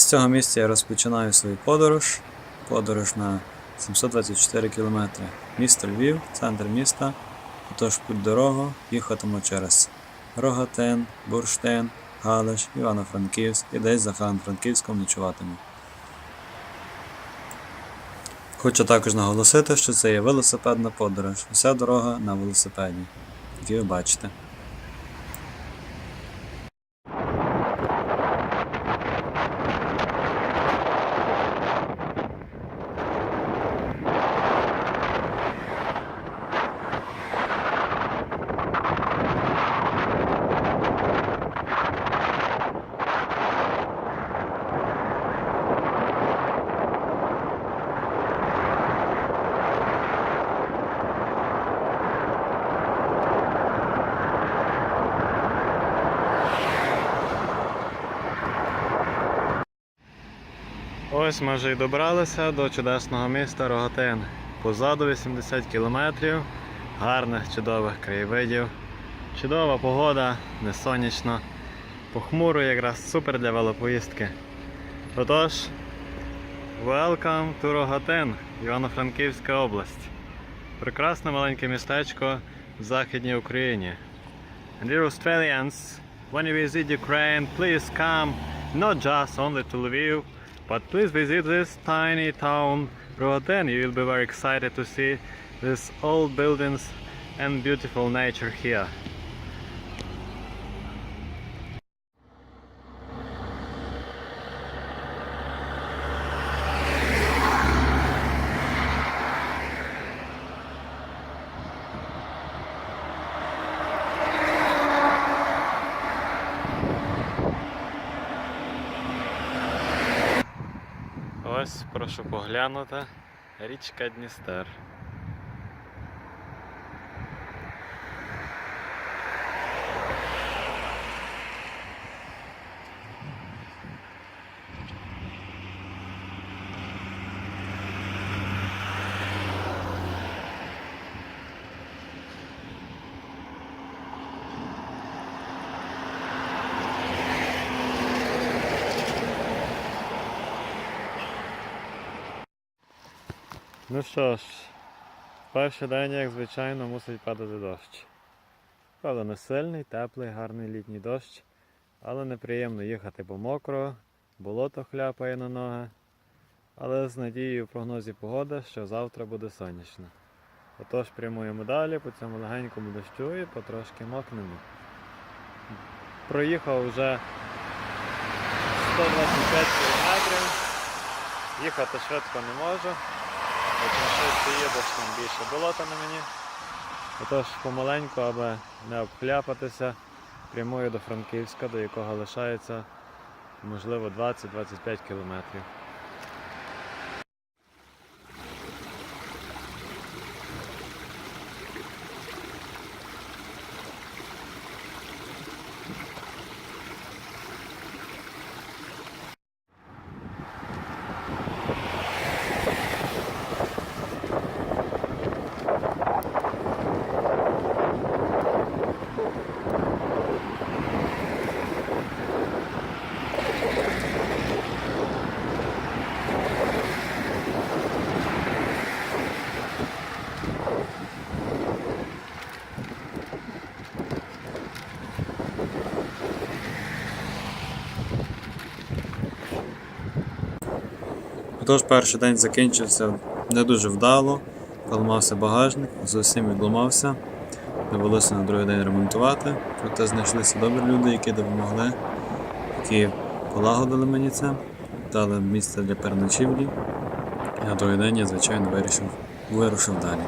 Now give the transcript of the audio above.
цього місця я розпочинаю свою подорож. Подорож на 724 км. Місто Львів, центр міста. Отож путь дорогу їхатиму через Рогатин, Бурштин, Галич, Івано-Франківськ і десь за Івано-Франківськом ночуватиму. Хочу також наголосити, що це є велосипедна подорож. Вся дорога на велосипеді, який ви бачите. Ось ми вже й добралися до чудесного міста Рогатин. Позаду 80 кілометрів, гарних чудових краєвидів. Чудова погода, не сонячно. Похмуро якраз супер для велопоїздки. Отож, welcome to Рогатин, Івано-Франківська область. Прекрасне маленьке містечко в Західній Україні. And dear Australians, when you visit Ukraine, please come not just only to Lviv, but please visit this tiny town Roaden. You will be very excited to see these old buildings and beautiful nature here. Ось прошу поглянути. Річка Дністер. Ну що ж, перший день, як звичайно, мусить падати дощ. Правда, не сильний, теплий, гарний літній дощ, але неприємно їхати, бо мокро, болото хляпає на ноги. Але з надією в прогнозі погоди, що завтра буде сонячно. Отож прямуємо далі по цьому легенькому дощу і потрошки мокнемо. Проїхав вже 125 кілометрів. Їхати швидко не можу. Їдеш, більше болота на мені. Отож помаленьку, аби не обхляпатися, прямую до Франківська, до якого лишається можливо 20-25 кілометрів. Отож, перший день закінчився не дуже вдало, поламався багажник, зовсім відламався. Довелося на другий день ремонтувати. Проте знайшлися добрі люди, які допомогли, які полагодили мені це, дали місце для переночівлі. І на другий день я, звичайно, вирішив, вирушив далі.